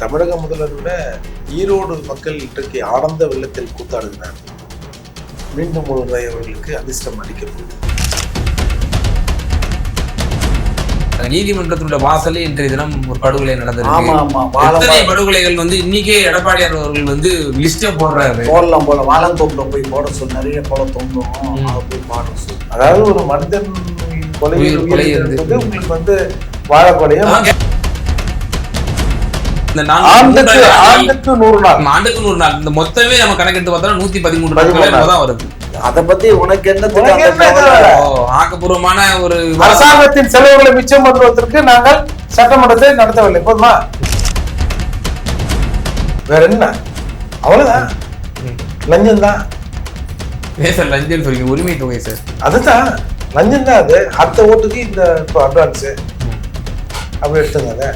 தமிழக முதல்வர் விட ஈரோடு மக்கள் இன்றைக்கு ஆனந்த வெள்ளத்தில் கூத்தாடுகிறார். மீண்டும் ஒரு முறை அவர்களுக்கு அதிர்ஷ்டம் அளிக்கப்படும். நீதிமன்றத்தினுடைய வாசலே இன்றைய தினம் ஒரு படுகொலை எத்தனை படுகொலைகள் வந்து இன்னைக்கே எடப்பாடியார் அவர்கள் வந்து லிஸ்டே போடுறாரு. போடலாம் போல வாழந்தோப்புல போய் போட சொல்லு. நிறைய போல தொங்கும் அதை போய் பாட சொல்லு. அதாவது ஒரு மனிதன் கொலை கொலை என்பது உங்களுக்கு வந்து வாழக்கொலையும் இந்த ஆண்டுக்கு நூறு நாள். ஆண்டுக்கு நூறு நாள். இந்த மொத்தமே நம்ம கணக்கெடுத்து பார்த்தா நூத்தி பதிமூணு நாட்கள் தான் வருது. அதை பத்தி உனக்கு என்ன ஆக்கப்பூர்வமான ஒரு அரசாங்கத்தின் செலவுகளை மிச்சம் பண்ணுவதற்கு நாங்கள் சட்டமன்றத்தை நடத்தவில்லை. போதுமா? வேற என்ன? அவ்வளவுதான். லஞ்சம் தான் ஏன் சார் லஞ்சம் சொல்றீங்க? உரிமை தொகை சார். அதுதான். லஞ்சம் தான் அது. அடுத்த ஓட்டுக்கு இந்த இப்போ அட்வான்ஸு அப்படி எடுத்துங்க அதை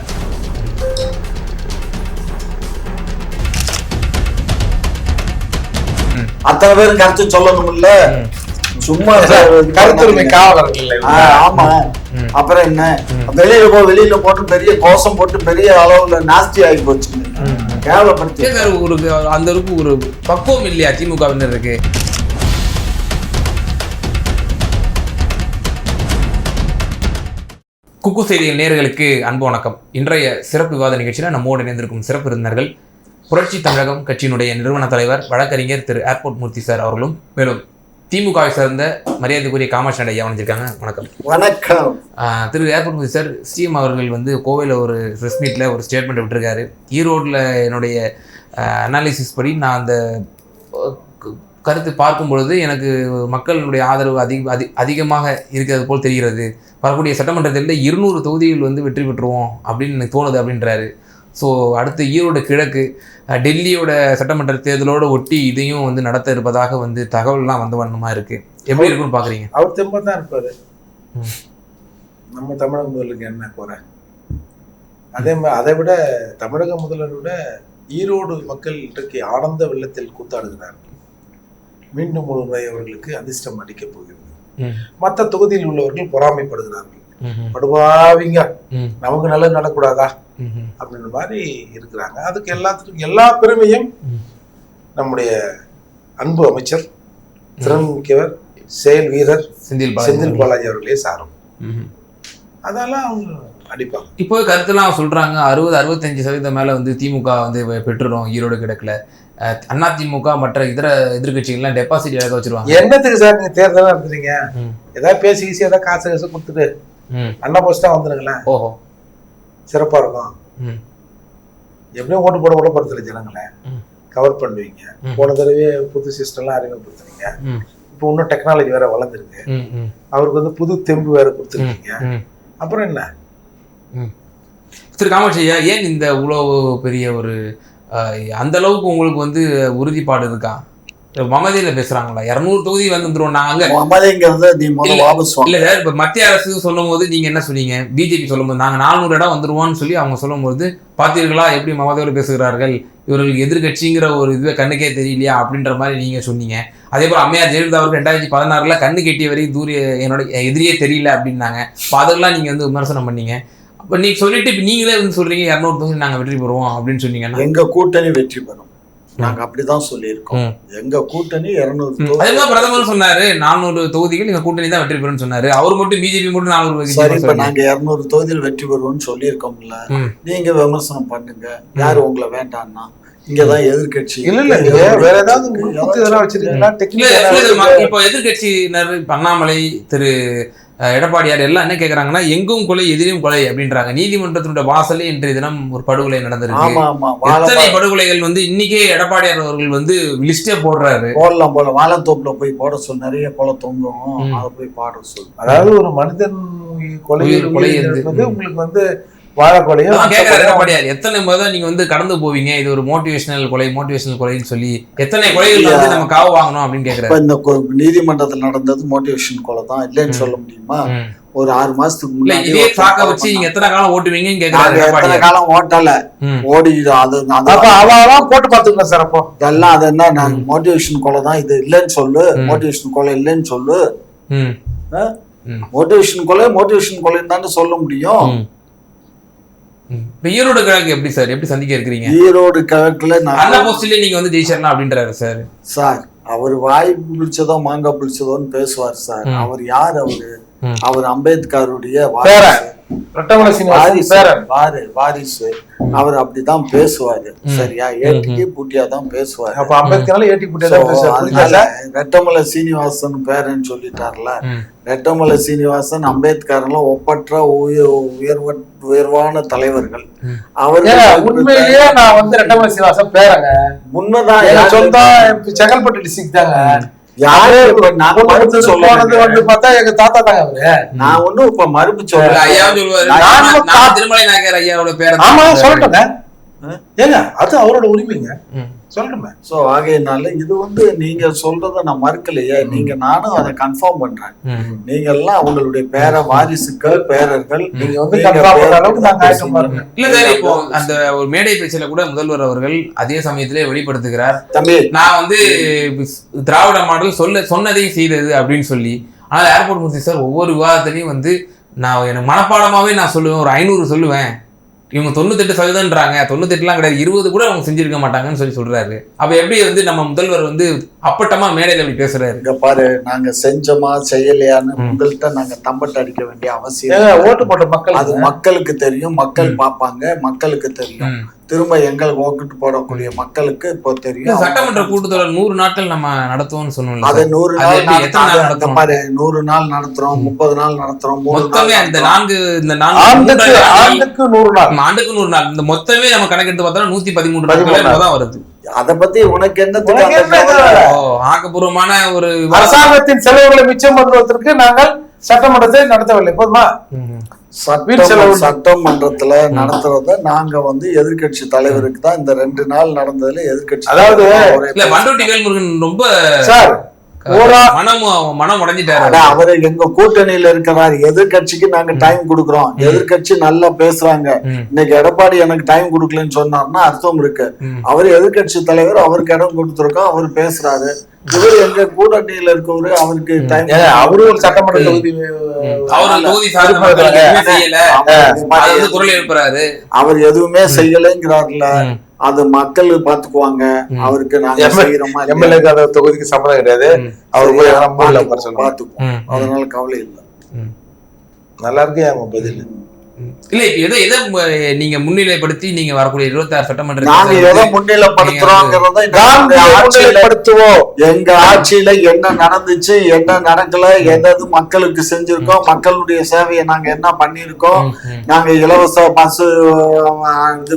அத்தனை பேரும் கருத்து சொல்லணும்ல? சும்மா கருத்துரிமை காவலர்கள் ஆமா. அப்புறம் என்ன? வெளியில போ வெளியில போட்டு பெரிய கோஷம் போட்டு பெரிய அளவுல நாஸ்தி ஆகி போச்சு. கேவலப்படுத்தி. ஒரு அந்த அளவுக்கு ஒரு பக்குவம் இல்லையா திமுகவினர் இருக்கு குக்கு செய்திகள் நேயர்களுக்கு அன்பு வணக்கம். இன்றைய சிறப்பு விவாத நிகழ்ச்சியில் நம்மோடு இணைந்திருக்கும் சிறப்பு விருந்தினர்கள் புரட்சி தமிழகம் கட்சியினுடைய நிறுவன தலைவர் வழக்கறிஞர் திரு ஏர்போர்ட் மூர்த்தி சார் அவர்களும் மேலும் திமுகவை சேர்ந்த மரியாதைக்குரிய காமாட்சி ஐயா வந்திருக்காங்க. வணக்கம். வணக்கம். Thiru airport Moorthy sir CM அவர்கள் வந்து கோவையில் ஒரு ப்ரெஸ் மீட்டில் ஒரு ஸ்டேட்மெண்ட் விட்டுருக்காரு. ஈரோட்டில் என்னுடைய அனாலிசிஸ் படி நான் அந்த கருத்து பார்க்கும் பொழுது எனக்கு மக்களுடைய ஆதரவு அதிக அதி அதிகமாக இருக்கிறது போல் தெரிகிறது. வரக்கூடிய சட்டமன்ற தேர்தலில் இருநூறு தொகுதிகள் வந்து வெற்றி பெற்றுவோம் அப்படின்னு எனக்கு தோணுது அப்படின்றாரு. ஸோ அடுத்து ஈரோடு கிழக்கு டெல்லியோட சட்டமன்ற தேர்தலோட ஒட்டி இதையும் வந்து நடத்த இருப்பதாக வந்து தகவல்லாம் வந்த வண்ணமா இருக்கு? எப்படி இருக்குன்னு பார்க்குறீங்க அவர் தெம்பா தான் இருப்பாரு. நம்ம தமிழக முதல்வருக்கு என்ன குறை? அதே மாதிரி அதை விட தமிழக முதல்வரை விட ஈரோடு மக்கள் இன்றைக்கு ஆனந்த வெள்ளத்தில் கூத்தாடுகிறார். மீண்டும் ஒரு முறை அவர்களுக்கு அதிர்ஷ்டம் அடிக்கப் போகிறது. மற்ற தொகுதியில் உள்ளவர்கள் பொறாமைப்படுகிறார்கள். படுவாவிங்க நமக்கு நல்லது நடக்கூடாதா? அப்படின்ற மாதிரி இருக்கிறாங்க. அதுக்கு எல்லாத்துக்கும் எல்லா பெருமையும். நம்முடைய அன்பு அமைச்சர் திறன்மிக்கவர் செயல் வீரர் செந்தில் செந்தில் பாலாஜி அவர்களே சாரும். அதெல்லாம் அவங்க அடிப்பாங்க. இப்போ கருத்துலாம் சொல்றாங்க. அறுபது அறுபத்தஞ்சு சதவீதம் மேல வந்து திமுக வந்து பெற்றுரும் ஈரோடு கிழக்குல அஹ், அண்ணா திமுக மற்ற இதர எதிர்கட்சிகள்லாம் டெபாசிட் இழக்க வச்சிருவாங்க. என்னத்துக்கு சார் நீங்க தேர்தல் நடத்துறீங்க. ஏதாவது பேசி ஈஸியாக ஏதாவது காசு காசு கொடுத்துட்டு ம். அண்ணா போஸ்ட் தான் வந்துருங்களேன் ஓஹோ சிறப்பா இருக்கும் ம். எப்படியும் ஓட்டு போட கூட போறதில்ல ஜனங்களை. கவர் பண்ணுவீங்க. போன தடவை புது சிஸ்டம்லாம் அறிமுகப்படுத்துறீங்க. இப்போ இன்னும் டெக்னாலஜி வேற வளர்ந்துருக்கு அவருக்கு வந்து புது தெம்பு வேற கொடுத்துருக்கீங்க. அப்புறம் என்ன திரு காமாட்சி ஏன் இந்த இவ்வளவு பெரிய ஒரு அந்த அளவுக்கு உங்களுக்கு வந்து உறுதிப்பாடு இருக்கா மமதியில பேசுறாங்களா இரநூறு தொகுதி வந்து வந்துரும் நாங்க. இல்ல. சார் இப்ப மத்திய அரசு சொல்லும் போது நீங்க என்ன சொன்னீங்க? பிஜேபி சொல்லும்போது நாங்க நானூறு இடம் வந்துருவோம்னு சொல்லி அவங்க சொல்லும்போது பார்த்தீர்களா? எப்படி மமதோடு பேசுகிறார்கள்? இவர்களுக்கு எதிர்கட்சிங்கிற ஒரு இதுவே கண்ணுக்கே தெரியலையா? அப்படின்ற மாதிரி நீங்க சொன்னீங்க. அதே போல அம்மையார் ஜெயலலிதா அவர்கள் ரெண்டாயிரத்தி பதினாறுல கண்ணு கெட்டிய வரைக்கும் தூரிய என்னோட எதிரியே தெரியல அப்படின்னாங்க. அப்ப அதெல்லாம் நீங்க வந்து விமர்சனம் பண்ணீங்க. அப்ப நீங்க சொல்லிட்டு இப்ப நீங்களே வந்து சொல்றீங்க இரநூறு தொகுதி நாங்க வெற்றி பெறுவோம் அப்படின்னு சொன்னீங்கன்னா. எங்க கூட்டணி வெற்றி பெறும்? நாங்க அப்படிதான் சொல்லியிருக்கோம். எங்க கூட்டணி இருநூறு ம். அதே மாதிரி பிரதமர் சொன்னாரு நானூறு தொகுதிகள் எங்க கூட்டணி தான் வெற்றி பெறும்னு சொன்னாரு. அவர் மட்டும் பிஜேபி மட்டும் நானூறு சரி இப்ப நாங்க இருநூறு தொகுதியில் வெற்றி பெறுவோம்னு சொல்லியிருக்கோம்ல. நீங்க விமர்சனம் பண்ணுங்க. யாரு உங்களை வேண்டாம்னா இங்கதான் எதிர்கட்சி இல்ல இல்ல வேற ஏதாவது இப்போ எதிர்கட்சியினர் இப்ப அண்ணாமலை திரு எடப்பாடியார் எல்லாம் என்ன கேக்குறாங்கன்னா எங்கும் கொலை எதிரும் கொலை அப்படின்றாங்க. நீதிமன்றத்தினுடைய வாசலே இன்றைய தினம் ஒரு படுகொலை நடந்திருக்கு. எத்தனை படுகொலைகள் வந்து இன்னைக்கே எடப்பாடியார் அவர்கள் வந்து லிஸ்டே போடுறாரு. போடலாம் போல வாழைத்தோப்புல போய் போட சொல்லு நிறைய போல தொங்கும். அதை போய் பாட சொல்லு அதாவது ஒரு மனிதன் கொலை கொலை என்பது உங்களுக்கு வந்து வாழக்கொலையும் எத்தனை முறை நீங்க வந்து கடந்து போவீங்க? இது ஒரு மோட்டிவேஷனல் கொலை மோட்டிவேஷனல் கொலைன்னு சொல்லி எத்தனை கொலைகள் வந்து நம்ம காவு வாங்கணும் அப்படின்னு கேக்குறாரு இப்ப இந்த நீதிமன்றத்தில் நடந்தது மோட்டிவேஷன் கொலை தான். இல்லைன்னு சொல்ல முடியுமா. ஒரு ஆறு மாசத்துக்கு முன்னாடி கொலை வச்சு நீங்க. எத்தனை காலம் ஓட்டுவீங்கன்னு நாங்க கேக்குறாரு எத்தனை காலம் ஓட்டல. ம். ஓடி அது அவெல்லாம் போட்டு பாத்துக்கலாம் சார் அப்போ. இதெல்லாம் அது என்ன நான் மோட்டிவேஷன் கொலை தான் இது இல்லைன்னு சொல்லு. மோட்டிவேஷன் கொலை இல்லைன்னு சொல்லு. மோட்டிவேஷன் கொலை மோட்டிவேஷன் கொலைன்னு தானே சொல்ல முடியும். இப்ப ஈரோடு கிழக்கு எப்படி சார்? எப்படி சந்திக்க இருக்கிறீங்க? ஈரோடு கிழக்குல நான் போஸ்ட்லயே நீங்க வந்து ஜெயிச்சிடலாம் அப்படின்றாரு சார். சார் அவர் வாய் பிடிச்சதோ மாங்காய் பிடிச்சதோன்னு பேசுவார் சார். அவர் யார் அவரு. அவர் அம்பேத்கருடைய. வாரிசு. அவர் அப்படிதான் பேசுவாரு. சரியா? ஏட்டிக்கு பூட்டியா தான் பேசுவாரு. அப்ப அம்பேத்கர்னால ஏட்டி புட்டியா? ரெட்டமலை சீனிவாசன் பேரன்னு சொல்லிட்டார்ல. ரெட்டமலை சீனிவாசன் அம்பேத்கர்லாம் ஒப்பற்ற உய- உயர்வ உயர்வான தலைவர்கள். ஏங்க, உண்மையிலேயே நான் வந்து ரெட்டமலை சீனிவாசன் பேரங்க. உண்மைதான் செங்கல்பட்டு டிஸ்ட்ரிக்ட் தாங்க. யாரு இப்ப நான் மறுப்பு போனது சொல்ல வந்து பார்த்தா எங்க தாத்தா தாங்க அவரு. நான் ஒண்ணும் இப்ப மறுப்பு இல்ல, சொல்ல ஐயாவும் சொல்லுவாரு. திருமலை நாயக்கர் ஐயாவோட பேரை ஆமா. சொல்லட்டுங்க? ஏங்க அது அவரோட உரிமைங்க. ம். சொல்லட்டுமே சோ ஆகையினால இது வந்து நீங்க சொல்றத நான் மறுக்கலையே. நீங்க நானும் அதை கன்ஃபார்ம் பண்றேன். நீங்க எல்லாம் அவங்களுடைய பேர வாரிசுக்கள் பேரர்கள். நீங்க வந்து இல்ல சார் இப்போ அந்த ஒரு மேடை பேச்சில கூட முதல்வர் அவர்கள் அதே சமயத்திலே வெளிப்படுத்துகிறார். தம்பி. நான் வந்து திராவிட மாடல் சொல்ல சொன்னதை செய்தது அப்படின்னு சொல்லி ஆனால் ஏர்போர்ட் மூர்த்தி சார் ஒவ்வொரு விவாதத்திலையும் வந்து நான் எனக்கு மனப்பாடமாவே நான் சொல்லுவேன் ஒரு ஐநூறு சொல்லுவேன். இவங்க தொண்ணூத்தெட்டு சதவீதம்ன்றாங்க. தொண்ணூத்தெட்டுலாம் கிடையாது. இருபது கூட அவங்க செஞ்சிருக்க மாட்டாங்கன்னு சொல்லி சொல்றாரு. அப்ப எப்படி வந்து நம்ம முதல்வர் வந்து அப்பட்டமா மேடையில இப்படி பேசுறாரு? இங்க பாரு நாங்க செஞ்சோமா செய்யலையான்னு உங்கள்கிட்ட நாங்க தம்பட்ட அடிக்க வேண்டிய அவசியம். ஓட்டு போட்ட மக்கள் அது மக்களுக்கு தெரியும் மக்கள் பார்ப்பாங்க மக்களுக்கு தெரியும். திரும்ப எங்களுக்கு ஓட்டு போடக்கூடிய மக்களுக்கு இப்போ தெரியும். சட்டமன்ற கூட்டத்தொடர் நூறு நாட்கள் நம்ம நடத்துவோம்னு சொன்னோம்ல அது. நூறு அது நாள்? பாரு நூறு நாள் நடத்துறோம் முப்பது நாள் நடத்துறோம் மொத்தமே அந்த. நான்கு இந்த நான்கு ஆண்டுக்கு நூறு நாள். ஆண்டுக்கு நூறு நாள். இந்த மொத்தமே நம்ம கணக்கெடுத்து பார்த்தா நூத்தி பதிமூன்று பதிமூணு நாட்கள் தான் வருது? அத பத்தி உனக்கு என்ன ஆக்கப்பூர்வமான ஒரு. அரசாங்கத்தின் செலவுகளை மிச்சம் பண்ணுவதற்கு நாங்கள் சட்டமன்றத்தை நடத்தவில்லை. போதுமா? சட்டமன்றத்துல நடத்துறத நாங்க வந்து எதிர்க்கட்சி தலைவருக்கு தான் இந்த ரெண்டு நாள் நடந்ததுல எதிர்க்கட்சி அதாவது, வேல்முருகன் ரொம்ப சார் மனம் உடைஞ்சிட்டாரு. அவரு எங்க கூட்டணியில இருக்கிறார். எதிர்க்கட்சிக்கு நாங்க டைம் கொடுக்குறோம். எதிர்க்கட்சி நல்லா பேசுறாங்க. இன்னைக்கு எடப்பாடி எனக்கு டைம் கொடுக்கலன்னு சொன்னார்னா அர்த்தம் இருக்கு. அவர் எதிர்க்கட்சி தலைவர் அவருக்கு இடம் கொடுத்துருக்கோம் அவர் பேசுறாரு. இவர் எங்க கூட்டணியில இருக்கவரு அவருக்கு டைம் ஏங்க, அவரு ஒரு சட்டமன்ற தொகுதி அவர் தொகுதி குரல் எழுப்புறாரு. அவர் எதுவுமே செய்யலைங்கிறாருல. அது மக்கள் பாத்துக்குவாங்க. அவருக்கு நாங்க செய்யறோமா அந்த தொகுதிக்கு சம்மதம் கிடையாது. அவர் போய். பாத்துக்குவோம். அதனால கவலை இல்லை. நல்லா இருக்கு அவங்க பதில். இல்ல இப்ப எதை எதை நீங்க முன்னிலைப்படுத்தி நீங்க வரக்கூடிய இருபத்தாறு சட்டமன்ற நாங்க எதை காந்தி எங்க ஆட்சியில என்ன நடந்துச்சு என்ன நடக்கல எதாவது மக்களுக்கு செஞ்சிருக்கோம் மக்களுடைய சேவையை நாங்க என்ன பண்ணிருக்கோம். நாங்க இலவச பஸ் இது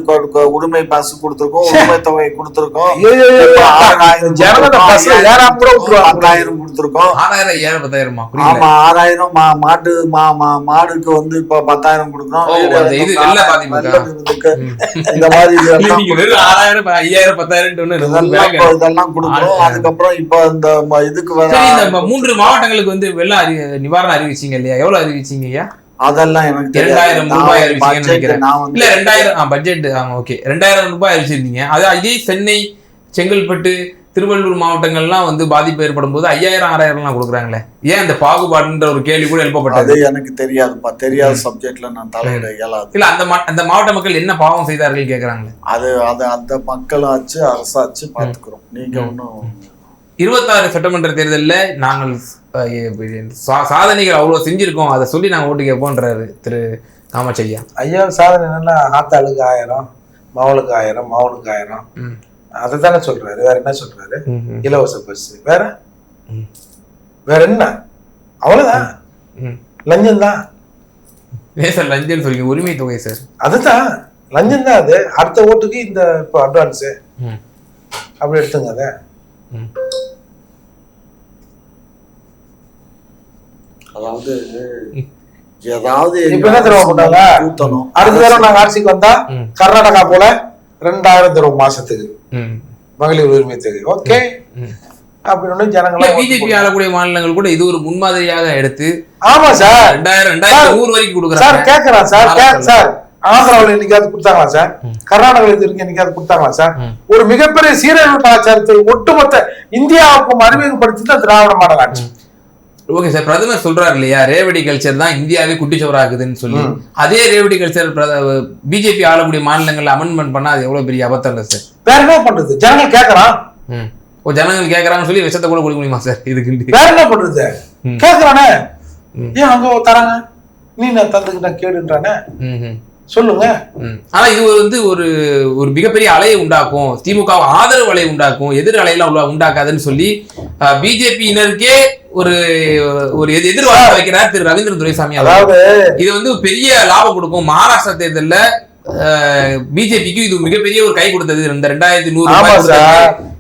உரிமை பஸ் கொடுத்திருக்கோம் உரிமை தொகை கொடுத்திருக்கோம். ஆறாயிரம் கொடுத்திருக்கோம் ஆறாயிரம் ஏழு பத்தாயிரமா? ஆமா ஆறாயிரம் மாட்டு மாடுக்கு வந்து இப்ப பத்தாயிரம் கொடுக்குறோம் இந்த மாதிரி ஆறாயிரம் ஐயாயிரம் பத்தாயிரம். அதுக்கப்புறம் இப்ப இந்த இதுக்கு மூன்று மாவட்டங்களுக்கு வந்து வெள்ள நிவாரணம் அறிவிச்சீங்க இல்லையா? எவ்வளவு அறிவிச்சீங்க ஐயா? அதெல்லாம் எனக்கு தெரியாது. இல்ல ரெண்டாயிரம் பட்ஜெட் ஆமா ஓகே ரெண்டாயிரம் ரூபாய் அறிவிச்சிருந்தீங்க. அது சென்னை செங்கல்பட்டு திருவள்ளூர் மாவட்டங்கள்லாம் வந்து பாதிப்பு ஏற்படும் போது ஐயாயிரம் ஆறாயிரம்லாம் கொடுக்குறாங்களே. ஏன் இந்த பாகுபாடுன்ற ஒரு கேள்வி கூட எழுப்பப்பட்டது? எனக்கு தெரியாதுப்பா. தெரியாத சப்ஜெக்ட்ல நான் தலையிட இயலாது. இல்ல அந்த அந்த மாவட்ட மக்கள் என்ன பாவம் செய்தார்கள் கேக்குறாங்களே? அது அது அந்த மக்களாச்சு அரசாச்சு பாத்துக்கிறோம். நீங்க ஒண்ணும் இருபத்தாறு சட்டமன்ற தேர்தல்ல நாங்கள் சாதனைகள் அவ்வளவு செஞ்சிருக்கோம். அதை சொல்லி நாங்க ஓட்டு கேட்போன்றாரு திரு காமாட்சி ஐயா சாதனை என்னன்னா ஆத்தாளுக்கு ஆயிரம் மவளுக்கு ஆயிரம் மவனுக்கு ஆயிரம். அதை தானே சொல்றாரு. வேற என்ன சொல்றாரு? இலவச பஸ் வேற. வேற என்ன? அவ்வளவுதான். லஞ்சம் தான் சார் லஞ்சம் சொல்றீங்க. உரிமை தொகை சார். அதுதான். லஞ்சம் தான் அது. அடுத்த ஓட்டுக்கு இந்த இப்போ அட்வான்ஸு. அப்படி எடுத்துங்க அதை. அதாவது ஏதாவது இப்ப என்ன தெரியுமா பண்ணாங்க? ஊத்தணும் அடுத்த தடவை நாங்க ஆட்சிக்கு வந்தா. கர்நாடகா போல ரெண்டாயிரம் தருவோம் மாசத்துக்கு. மகளிர் உரிமை தொகை ஓகே. அப்படின்னு ஜனங்களாம் பிஜேபி ஆளக்கூடிய மாநிலங்கள் கூட இது ஒரு முன்மாதிரியாக எடுத்து ஆமா சார் ரெண்டாயிரம் ரெண்டாயிரத்தி நூறு வரைக்கும் சார் கொடுக்குறாங்க கேக்குறேன் சார் கே- மகாராஷ்டிரால. சார் ஆந்திராவில் என்னைக்காவது கொடுத்தாங்களா சார் கர்நாடகாவில் இது வரைக்கும் என்னைக்காவது கொடுத்தாங்களா சார். ஒரு மிகப்பெரிய சீரழிவு கலாச்சாரத்தை ஒட்டுமொத்த இந்தியாவுக்கும் அறிமுகப்படுத்தி தான் திராவிட மாடல் ஆட்சி. ஓகே சார் பிரதமர் சொல்றாரு இல்லையா ரேவடி கல்ச்சர் தான் இந்தியாவே குட்டிச்சவராகுதுன்னு சொல்லி. அதே ரேவடி கல்ச்சர் பிஜேபி ஆளக்கூடிய மாநிலங்கள்ல அமெண்ட்மெண்ட் பண்ணா அது எவ்வளவு பெரிய அபத்தம் இல்லை சார். வேற என்ன பண்றது? ஜனங்கள் கேக்குறான் ம். ஓ ஜனங்கள் கேட்கறாங்கன்னு சொல்லி விஷத்தை கூட கொடுக்க முடியுமா சார்? இதுக்கு வேற என்ன பண்றது? ம். ஏன் அங்க தராங்க? நீ நான் தந்துக்கு நான் கேடுன்றானே? ம் ம். சொல்லுங்க. ஆனா இது வந்து ஒரு ஒரு மிகப்பெரிய அலையை உண்டாக்கும். திமுக ஆதரவு அலையை உண்டாக்கும். எதிர் அலையெல்லாம் உண்டாக்காதுன்னு சொல்லி பிஜேபியினருக்கே ஒரு ஒரு எதிர் எதிர்வார்த்தை வைக்கிறார் திரு ரவீந்திரன் துரைசாமி அதாவது இது வந்து பெரிய லாபம் கொடுக்கும் மகாராஷ்டிரா தேர்தல்ல பிஜேபிக்கு இது மிகப்பெரிய ஒரு கை கொடுத்தது இந்த ரெண்டாயிரத்தி நூறு.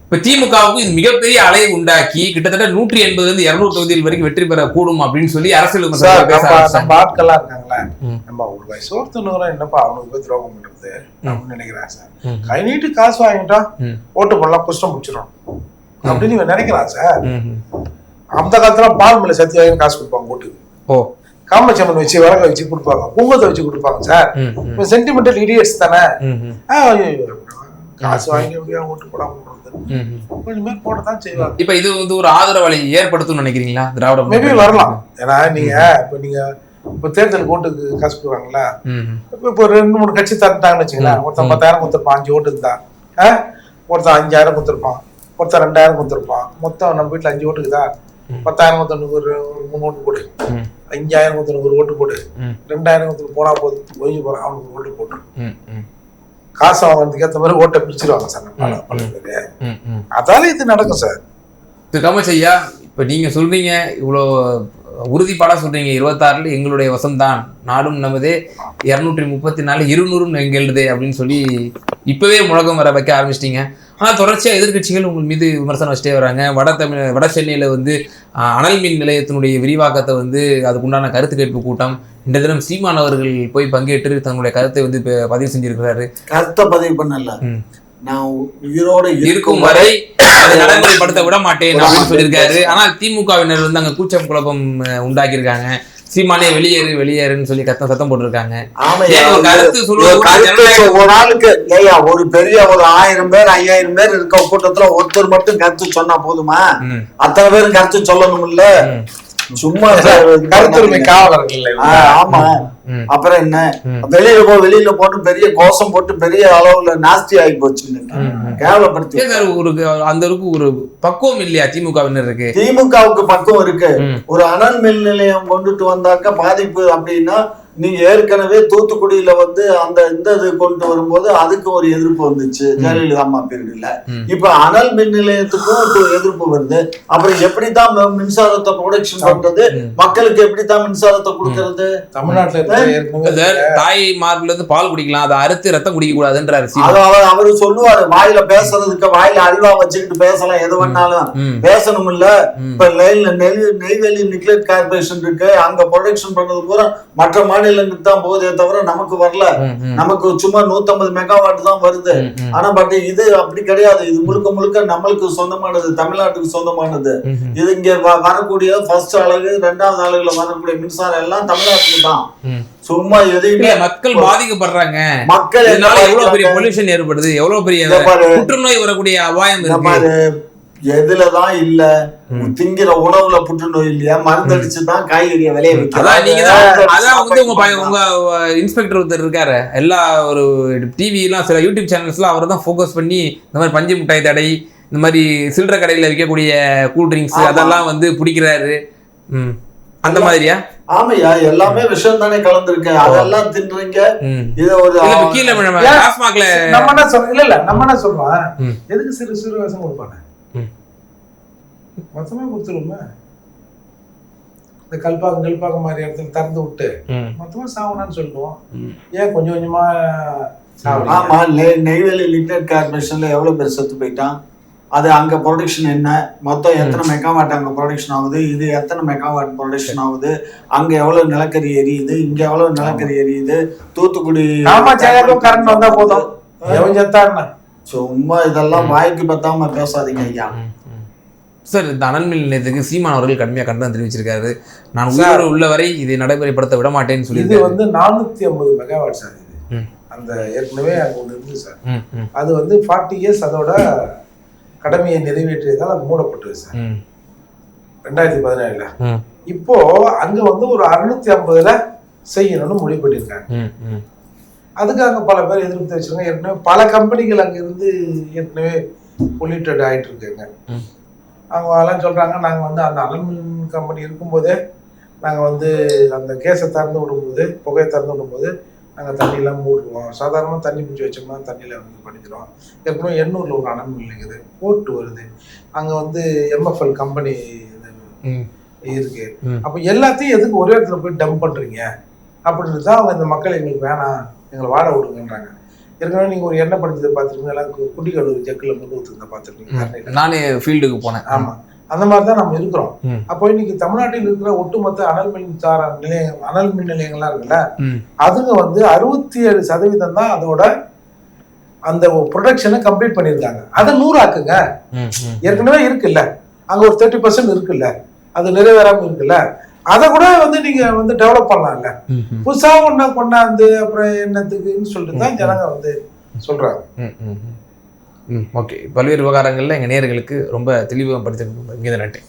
இப்ப திமுகவுக்கு இது மிகப்பெரிய அலையை உண்டாக்கி கிட்டத்தட்ட நூற்றி எண்பதுல இருந்து இருநூறு தொகுதியில் வரைக்கும் வெற்றி பெற கூடும் அப்படின்னு சொல்லி அரசியல் ஆட்கள்லாம் இருக்காங்களே. நம்ம ஒரு வயசு ஒருத்தனுங்கிறோம் என்னப்பா அவனுக்கு துரோகம் பண்றது அப்படின்னு நினைக்கிறான் சார். கை நீட்டு காசு வாங்கிட்டோம் ம். ஓட்டு பண்ணலாம் குஷ்டம் முடிச்சிடும் அப்படின்னு இவன் நினைக்கிறான் சார். அந்த காலத்துல பால் மேல சத்தி வாங்கி காசு கொடுப்பாங்க ஓட்டுக்கு ஓ. காமச்சம்மன் வச்சு விளக்க வச்சு கொடுப்பாங்க குங்குமத்தை வச்சு கொடுப்பாங்க சார். இப்போ சென்டிமெண்டல் இடியட்ஸ் தானே. காசு வாங்கி எப்படியா ஓட்டு போடாம போடுறது. கொஞ்சம் பேர் போட தான் செய்வாங்க. இப்ப இது வந்து ஒரு ஆதரவு அலை ஏற்படுத்தும் நினைக்கிறீங்களா? திராவிட மேபி வரலாம். ஏன்னா நீங்க இப்ப நீங்க இப்ப தேர்தல் ஓட்டுக்கு காசு ம். இப்ப ரெண்டு மூணு கட்சி தந்துட்டாங்கன்னு வச்சுங்களேன் ஒருத்தன் பத்தாயிரம் கொடுத்துருப்பான் அஞ்சு ஓட்டு இருந்தா ஆ? ஒருத்தன் அஞ்சாயிரம் கொடுத்துருப்பான். ஒருத்தன் ரெண்டாயிரம் கொடுத்துருப்பான். மொத்தம் நம்ம வீட்டுல அஞ்சு ஓட்டுக்குதா பத்தாயிரம் ஒருத்தனுக்கு ஒரு ஒரு மூணு ஓட்டு போடு. அஞ்சாயிரம் ஒருத்தனுக்கு ஒரு ஓட்டு போடு. ரெண்டாயிரம் ஒருத்தனுக்கு போனா போதும். ஒழிஞ்சு போறான் அவனுக்கு ஓட்டு போட்டு. காசு வாங்குறதுக்கு ஏற்ற மாதிரி ஓட்டை பிரிச்சிருவாங்க சார் பல பேரு. அதால இது நடக்கும் சார். திரு கமச்சையா இப்ப நீங்க சொல்றீங்க இவ்வளோ உறுதிப்பாடா சொல்றீங்க. இருபத்தாறுல எங்களுடைய வசம்தான். நாடும் நமதே. இருநூற்றி முப்பத்தி நாலு இருநூறும் எங்களுதே அப்படின்னு சொல்லி இப்பவே முழக்கம் வர வைக்க ஆரம்பிச்சிட்டீங்க. ஆனா தொடர்ச்சியா எதிர்க்கட்சிகள் உங்கள் மீது விமர்சனம் வச்சுட்டே வராங்க. வட தமிழ் வட சென்னையில வந்து அனல் மின் நிலையத்தினுடைய விரிவாக்கத்தை வந்து அதுக்குண்டான கருத்து கேட்பு கூட்டம் இந்த தினம் சீமான் அவர்கள் போய் பங்கேற்று தன்னுடைய கருத்தை வந்து பதிவு செஞ்சிருக்கிறாரு. கருத்தை பதிவு பண்ணல. நான் உயிரோட இருக்கும் வரை அதை நடைமுறைப்படுத்த விட மாட்டேன் அப்படின்னு சொல்லியிருக்காரு. ஆனால் திமுகவினர் வந்து அங்க கூச்சம் குழப்பம் உண்டாக்கியிருக்காங்க. சீமானே வெளியேறு வெளியேறுன்னு சொல்லி கத்தம் சத்தம் போட்டிருக்காங்க. ஒரு ஆளுக்கு ஏய்யா ஒரு பெரிய ஒரு ஆயிரம் பேர் ஐயாயிரம் பேர் இருக்க கூட்டத்துல ஒருத்தர் மட்டும் கருத்து சொன்னா போதுமா? அத்தனை பேரும் கருத்து சொல்லணும்ல? ம், சும்மா கருத்துரிமை காவலர்கள் ஆமா. அப்புறம் என்ன. வெளியில போ வெளியில போட்டு பெரிய கோஷம் போட்டு பெரிய அளவுல நாஸ்தி ஆகி போச்சு கேவலப்படுத்தி ஒரு அந்த அளவுக்கு ஒரு பக்குவம் இல்லையா திமுகவினர் இருக்கு? திமுகவுக்கு பக்கம் இருக்கு. ஒரு அனல் மின் நிலையம் கொண்டுட்டு வந்தாக்க பாதிப்பு அப்படின்னா நீங்க ஏற்கனவே தூத்துக்குடியில வந்து அந்த இந்த இது கொண்டு வரும்போது அதுக்கு ஒரு எதிர்ப்பு வந்துச்சு. ஜெயலலிதா அம்மா பீரியட்ல. இப்ப அனல் மின் நிலையத்துக்கும் ஒரு எதிர்ப்பு வருது. அப்புறம் எப்படித்தான் மின்சாரத்தை ப்ரொடக்ஷன் பண்றது. மக்களுக்கு எப்படித்தான் மின்சாரத்தை கொடுக்கறது? தமிழ்நாட்டுல தாய் மார்பில இருந்து பால் குடிக்கலாம். அதை அறுத்து ரத்தம் குடிக்க கூடாதுன்றாரு அவர் அவரு சொல்லுவாரு. வாயில பேசுறதுக்கு வாயில அல்வா வச்சுக்கிட்டு பேசலாம். எது வேணாலும். பேசணும் இல்ல இப்ப நெல் நெய்வேலி நிக்லேட் கார்பரேஷன் இருக்கு. அங்க ப்ரொடக்ஷன் பண்ணது பூரா மற்ற மாநிலங்களுக்கு தான் போகுதே தவிர நமக்கு வரல. நமக்கு சும்மா 150 மெகாவாட் தான் வருது. ஆனா பட் இது அப்படி கிடையாது. இது முழுக்க முழுக்க நம்மளுக்கு சொந்தமானது தமிழ்நாட்டுக்கு சொந்தமானது. இது இங்க வரக்கூடிய ஃபர்ஸ்ட் அழகு ரெண்டாவது அழகுல வரக்கூடிய மின்சாரம் எல்லாம் தமிழ்நாட்டுக்கு தான். சும்மா எதையுமே மக்கள் பாதிக்கப்படுறாங்க. மக்கள் எவ்வளவு பெரிய? பொல்யூஷன் ஏற்படுது? எவ்வளவு பெரிய புற்றுநோய் வரக்கூடிய அபாயம் இருக்கு. எதுலதான் இல்ல. திங்கிற உணவுல புற்றுநோய் இல்லையா? மருந்தடிச்சு தான் காய்கறியை விளைய அதான் நீங்க. அதான் வந்து உங்க உங்க இன்ஸ்பெக்டர் ஒருத்தர் இருக்காரு. எல்லா ஒரு டிவி எல்லாம் சில யூடியூப் சேனல்ஸ்லாம் அவர் தான் ஃபோக்கஸ் பண்ணி இந்த மாதிரி பஞ்சு மிட்டாய் தடை இந்த மாதிரி சில்லறை கடையில விற்கக்கூடிய கூல் ட்ரிங்க்ஸ். அதெல்லாம் வந்து பிடிக்கிறாரு. ம். அந்த மாதிரியா? ஆமையா எல்லாமே விஷம் தானே கலந்துருக்கு. அதெல்லாம் தின்றீங்க. இத ஒரு கீழே நம்ம என்ன சொல்றோம் இல்ல இல்ல நம்ம என்ன சொல்றோம். எதுக்கு சிறு சிறு வேஷம் கொடுப்பானே ம். மொத்தமே கொடுத்துருவோமே? இந்த கல்பாக்கம் கல்பாக்கம் மாதிரி இடத்துல திறந்து விட்டு மொத்தமா சாவனான்னு சொல்லுவோம். ஏன் கொஞ்சம் கொஞ்சமா? ஆமா நெய்வேலி லிட்டர் கார்பரேஷன்ல எவ்வளவு பேர் செத்து போயிட்டான்? அது அங்க ப்ரொடக்ஷன் என்ன? மொத்தம் எத்தனை மெகாவாட் அங்க ப்ரொடக்ஷன் ஆகுது? இது எத்தனை மெகாவாட் ப்ரொடக்ஷன் ஆகுது? அங்க எவ்வளவு நிலக்கரி எரியுது? இங்க எவ்வளவு நிலக்கரி எரியுது? தூத்துக்குடி கரண்ட் வந்தா போதும். எவன் செத்தாருன்னா சும்மா இதெல்லாம் வாய்க்கு பத்தாம பேசாதீங்க ஐயா. சார் இந்த அனல் மின் நிலையத்துக்கு சீமான் அவர்கள் கடுமையாக கண்டனம் தெரிவிச்சிருக்காரு. நான். உயிரோடு உள்ளவரை இதை நடைமுறைப்படுத்த விட மாட்டேன்னு இது சொல்லி வந்து நானூத்தி ஐம்பது மெகாவாட் சார் இது. அந்த ஏற்கனவே அங்க ஒன்று இருந்து சார். அது வந்து ஃபார்ட்டி இயர்ஸ் அதோட கடமையை நிறைவேற்றியதால் அது மூடப்பட்டது சார். ரெண்டாயிரத்தி பதினேழுல. இப்போ அங்க வந்து ஒரு அறுநூத்தி ஐம்பதுல செய்யணும்னு முடிவு பண்ணியிருக்காங்க. அதுக்காக பல பேர் எதிர்ப்பு தெரிவிச்சிருக்காங்க. ஏற்கனவே பல கம்பெனிகள் அங்க இருந்து ஏற்கனவே பொல்யூட்டட் ஆயிட்டு இருக்குங்க. அவங்க எல்லாம் சொல்றாங்க நாங்க வந்து அந்த அனல்மின் கம்பெனி இருக்கும்போதே நாங்க வந்து அந்த கேஸை திறந்து விடும்போது புகையை திறந்து விடும்போது நாங்க தண்ணியெல்லாம் மூடுவோம். சாதாரணமாக தண்ணி பிடிச்சி வச்சோம்னா தண்ணியில வந்து படிக்கிறோம் ஏற்கனவே எண்ணூர்ல ஒரு அனல்மின் இருக்குது போர்ட் வருது. அங்க வந்து எம்எஃப்எல் கம்பெனி இருக்கு. அப்ப எல்லாத்தையும் எதுக்கு ஒரே இடத்துல போய் டம்ப் பண்றீங்க? அப்படின்னு தான் அவங்க இந்த மக்கள் எங்களுக்கு வேணாம் எங்களை வாட விடுங்கன்றாங்க. ஏற்கனவே நீங்க ஒரு எண்ணெய் படிச்சதை பார்த்துருக்கீங்க எல்லாம் கு- குட்டி கடவுள் ஜக்கில் கொண்டு ஊற்றுறத பார்த்துருக்கீங்க கரணையில. நானே ஃபீல்டுக்கு போனேன். ஆமா. அந்த மாதிரி தான் நம்ம இருக்கிறோம். அப்போ இன்னைக்கு தமிழ்நாட்டில் இருக்கிற ஒட்டுமொத்த அனல் மின்சார நிலையம் அனல் மின் நிலையங்கள்லாம் இருக்குல்ல அதுங்க வந்து அறுபத்தி ஏழு சதவீதம் தான் அதோட அந்த ப்ரொடக்ஷனை கம்ப்ளீட் பண்ணியிருக்காங்க. அதை நூறு ஆக்குங்க ம் ம். ஏற்கனவே இருக்குல்ல. அங்க ஒரு தேர்ட்டி பர்சன்ட் இருக்குல்ல. அது நிறைவேறாம இருக்குல்ல. அதை கூட வந்து நீங்க வந்து டெவலப் பண்ணலாம்ல. ம் ம் புதுசா ஒண்ணா கொண்டாந்து அப்புறம் என்னத்துக்குன்னு சொல்லிட்டு தான் ஜனங்க வந்து சொல்றாங்க. ம் ம் ம். ம் ஓகே. பல்வேறு விவகாரங்களில் எங்கள் நேயர்களுக்கு ரொம்ப தெளிவாக படித்திருக்கோம் மிக நன்றி.